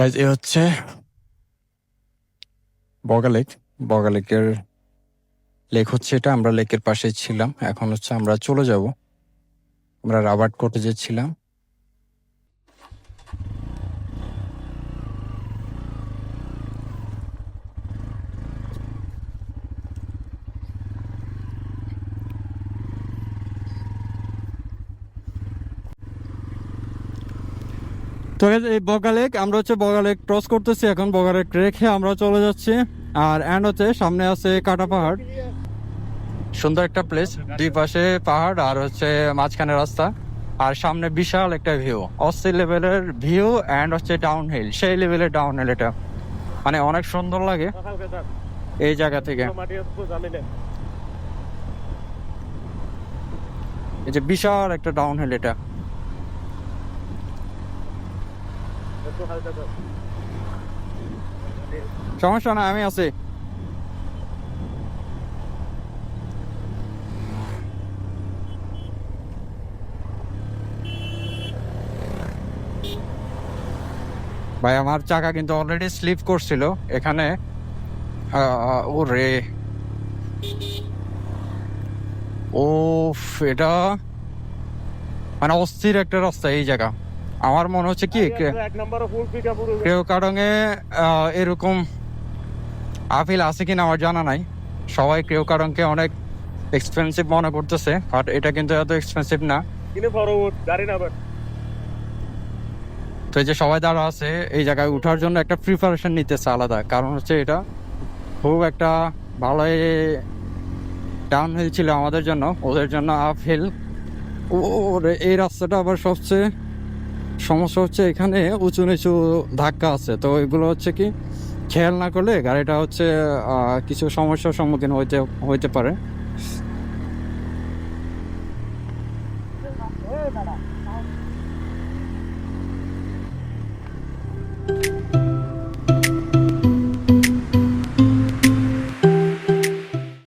Guys এ হচ্ছে বগা lake. বগা লেকের lake হচ্ছে এটা, আমরা লেকের পাশে ছিলাম। এখন হচ্ছে আমরা চলে যাব। আমরা রাবার্ট কোর্টে যাচ্ছিলাম তো এই বগা লেক আমরা হচ্ছে বগা লেক ক্রস করতেছি এখন বগা লেক রেখে আমরা চলে যাচ্ছি। আর এন্ড হচ্ছে সামনে আছে কাটা পাহাড়। সুন্দর একটা প্লেস দুই পাশে পাহাড় আর হচ্ছে মাঝখানে রাস্তা। আর সামনে বিশাল একটা ভিউ অস্থির লেভেলের ভিউ এন্ড হচ্ছে ডাউন হিল সেই লেভেলের ডাউন হিল এটা। মানে অনেক সুন্দর লাগে এই জায়গা থেকে। এই যে বিশাল একটা ডাউন হিল এটা। সমস্যা না আমি আছি। ভাই, আমার চাকা কিন্তু অলরেডি স্লিপ করছিল। এখানে ও রে ও এটা মানে অস্থির একটা রাস্তা এই জায়গা। আমার মনে হচ্ছে কি কেউ কারণে এরকম আপিল আছে কিনা আমার জানা নাই। সবাই কেউ কারণকে অনেক এক্সপেন্সিভ মনে করতেছে বাট এটা কিন্তু এত এক্সপেন্সিভ না। তো এই যে সবাই দ্বারা আছে এই জায়গায় উঠার জন্য একটা প্রিপারেশন নিতেছে আলাদা। কারণ হচ্ছে এটা খুব একটা ভালো ডাউন হিল ছিল আমাদের জন্য ওদের জন্য আপ হিল ও এই রাস্তাটা আবার সবচেয়ে সমস্যা হচ্ছে এখানে উঁচু নিচু ধাক্কা আছে। তো এগুলো হচ্ছে কি, খেয়াল না করলে গাড়িটা হচ্ছে কিছু সমস্যার সম্মুখীন হইতে হইতে পারে।